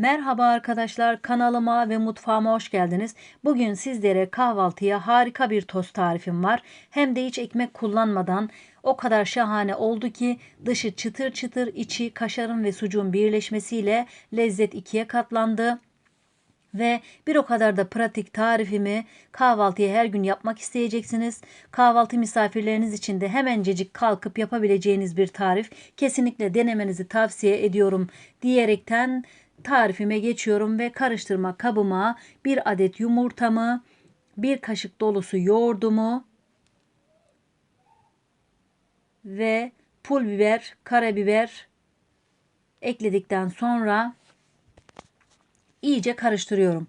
Merhaba arkadaşlar kanalıma ve mutfağıma hoş geldiniz. Bugün sizlere kahvaltıya harika bir tost tarifim var. Hem de hiç ekmek kullanmadan o kadar şahane oldu ki dışı çıtır çıtır içi kaşarın ve sucuğun birleşmesiyle lezzet ikiye katlandı. Ve bir o kadar da pratik tarifimi kahvaltıya her gün yapmak isteyeceksiniz. Kahvaltı misafirleriniz için de hemencecik kalkıp yapabileceğiniz bir tarif. Kesinlikle denemenizi tavsiye ediyorum diyerekten tarifime geçiyorum ve karıştırma kabıma bir adet yumurtamı, bir kaşık dolusu yoğurdumu ve pul biber, karabiber ekledikten sonra iyice karıştırıyorum.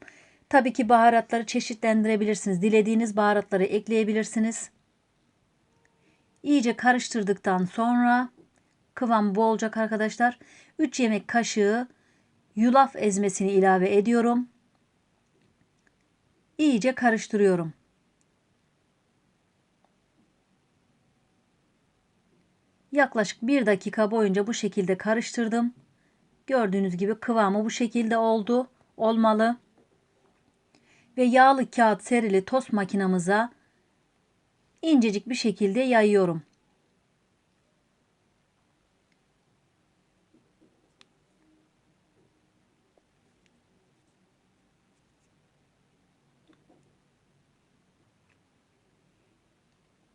Tabii ki baharatları çeşitlendirebilirsiniz. Dilediğiniz baharatları ekleyebilirsiniz. İyice karıştırdıktan sonra kıvam bu olacak arkadaşlar. 3 yemek kaşığı yulaf ezmesini ilave ediyorum. İyice karıştırıyorum. Yaklaşık bir dakika boyunca bu şekilde karıştırdım. Gördüğünüz gibi kıvamı bu şekilde oldu. Olmalı. Ve yağlı kağıt serili tost makinamıza incecik bir şekilde yayıyorum.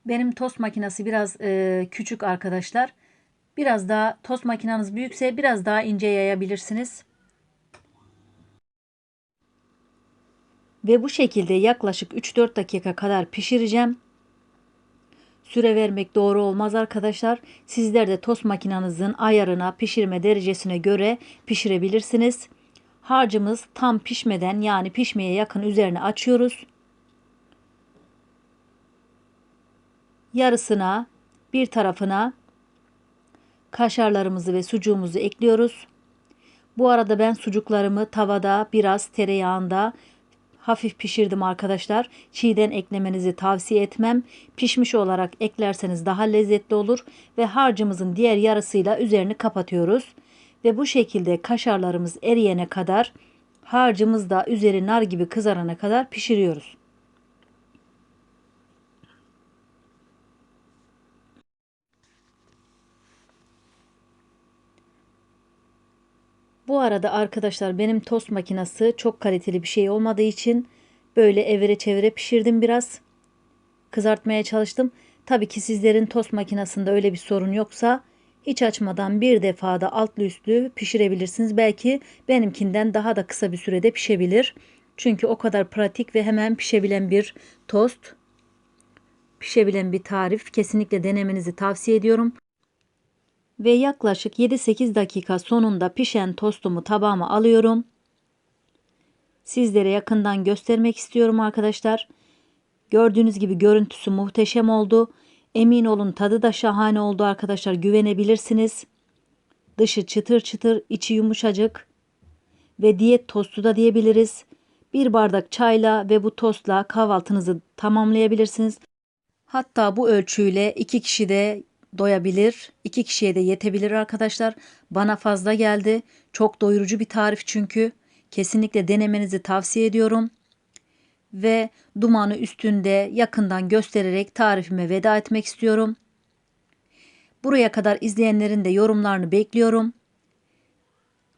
Benim tost makinesi biraz e, küçük arkadaşlar. Biraz daha tost makineniz büyükse biraz daha ince yayabilirsiniz. Ve bu şekilde yaklaşık 3-4 dakika kadar pişireceğim. Süre vermek doğru olmaz arkadaşlar. Sizler de tost makinenizin ayarına, pişirme derecesine göre pişirebilirsiniz. Harcımız tam pişmeden yani pişmeye yakın üzerine açıyoruz. Yarısına bir tarafına kaşarlarımızı ve sucuğumuzu ekliyoruz. Bu arada ben sucuklarımı tavada biraz tereyağında hafif pişirdim arkadaşlar. Çiğden eklemenizi tavsiye etmem. Pişmiş olarak eklerseniz daha lezzetli olur ve harcımızın diğer yarısıyla üzerini kapatıyoruz. Ve bu şekilde kaşarlarımız eriyene kadar harcımız da üzeri nar gibi kızarana kadar pişiriyoruz. Bu arada arkadaşlar benim tost makinesi çok kaliteli bir şey olmadığı için böyle evire çevire pişirdim biraz. Kızartmaya çalıştım. Tabii ki sizlerin tost makinesinde öyle bir sorun yoksa hiç açmadan bir defada altlı üstlü pişirebilirsiniz. Belki benimkinden daha da kısa bir sürede pişebilir. Çünkü o kadar pratik ve hemen pişebilen bir tost. Pişebilen bir tarif. Kesinlikle denemenizi tavsiye ediyorum ve yaklaşık 7-8 dakika sonunda pişen tostumu tabağıma alıyorum. Sizlere yakından göstermek istiyorum arkadaşlar. Gördüğünüz gibi görüntüsü muhteşem oldu. Emin olun tadı da şahane oldu arkadaşlar. Güvenebilirsiniz. Dışı çıtır çıtır, içi yumuşacık ve diyet tostu da diyebiliriz. Bir bardak çayla ve bu tostla kahvaltınızı tamamlayabilirsiniz. Hatta bu ölçüyle iki kişi de doyabilir. iki kişiye de yetebilir arkadaşlar. Bana fazla geldi. Çok doyurucu bir tarif çünkü. Kesinlikle denemenizi tavsiye ediyorum. Ve dumanı üstünde yakından göstererek tarifime veda etmek istiyorum. Buraya kadar izleyenlerin de yorumlarını bekliyorum.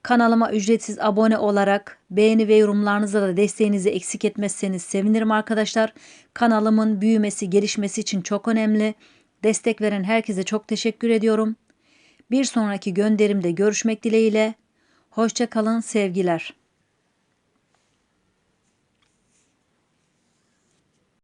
Kanalıma ücretsiz abone olarak beğeni ve yorumlarınızla da desteğinizi eksik etmezseniz sevinirim arkadaşlar. Kanalımın büyümesi, gelişmesi için çok önemli. Destek veren herkese çok teşekkür ediyorum. Bir sonraki gönderimde görüşmek dileğiyle. Hoşça kalın sevgiler.